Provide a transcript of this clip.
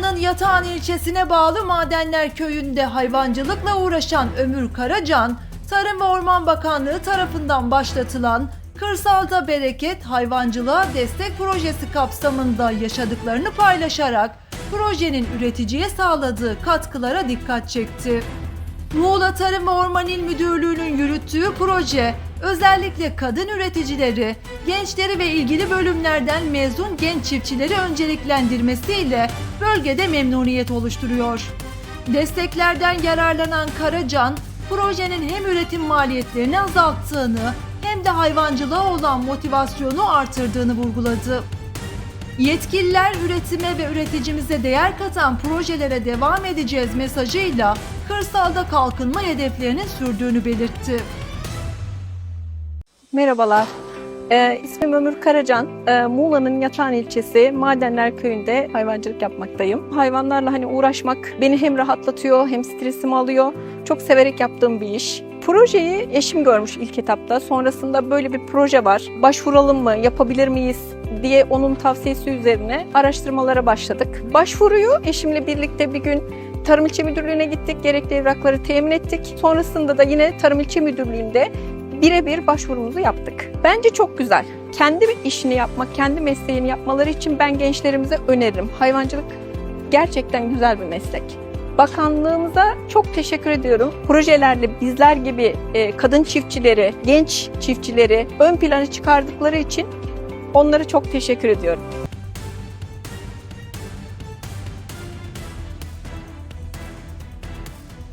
Muğla'nın Yatağan ilçesine bağlı Madenler Köyü'nde hayvancılıkla uğraşan Ömür Karacan, Tarım ve Orman Bakanlığı tarafından başlatılan Kırsalda Bereket Hayvancılığa Destek Projesi kapsamında yaşadıklarını paylaşarak projenin üreticiye sağladığı katkılara dikkat çekti. Muğla Tarım ve Orman İl Müdürlüğü'nün yürüttüğü proje özellikle kadın üreticileri, gençleri ve ilgili bölümlerden mezun genç çiftçileri önceliklendirmesiyle bölgede memnuniyet oluşturuyor. Desteklerden yararlanan Karacan, projenin hem üretim maliyetlerini azalttığını hem de hayvancılığa olan motivasyonu artırdığını vurguladı. Yetkililer üretime ve üreticimize değer katan projelere devam edeceğiz mesajıyla kırsalda kalkınma hedeflerinin sürdüğünü belirtti. Merhabalar. Ee, ismim Ömür Karacan. Ee, Muğla'nın Yatağan ilçesi Madenler Köyü'nde hayvancılık yapmaktayım. Hayvanlarla hani uğraşmak beni hem rahatlatıyor hem stresimi alıyor. Çok severek yaptığım bir iş. Projeyi eşim görmüş ilk etapta. Sonrasında böyle bir proje var. Başvuralım mı, yapabilir miyiz diye onun tavsiyesi üzerine araştırmalara başladık. Başvuruyu eşimle birlikte bir gün Tarım İlçe Müdürlüğü'ne gittik. Gerekli evrakları temin ettik. Sonrasında da yine Tarım İlçe Müdürlüğü'nde birebir başvurumuzu yaptık. Bence çok güzel. Kendi işini yapmak, kendi mesleğini yapmaları için ben gençlerimize öneririm. Hayvancılık gerçekten güzel bir meslek. Bakanlığımıza çok teşekkür ediyorum. Projelerle bizler gibi e, kadın çiftçileri, genç çiftçileri ön plana çıkardıkları için onlara çok teşekkür ediyorum.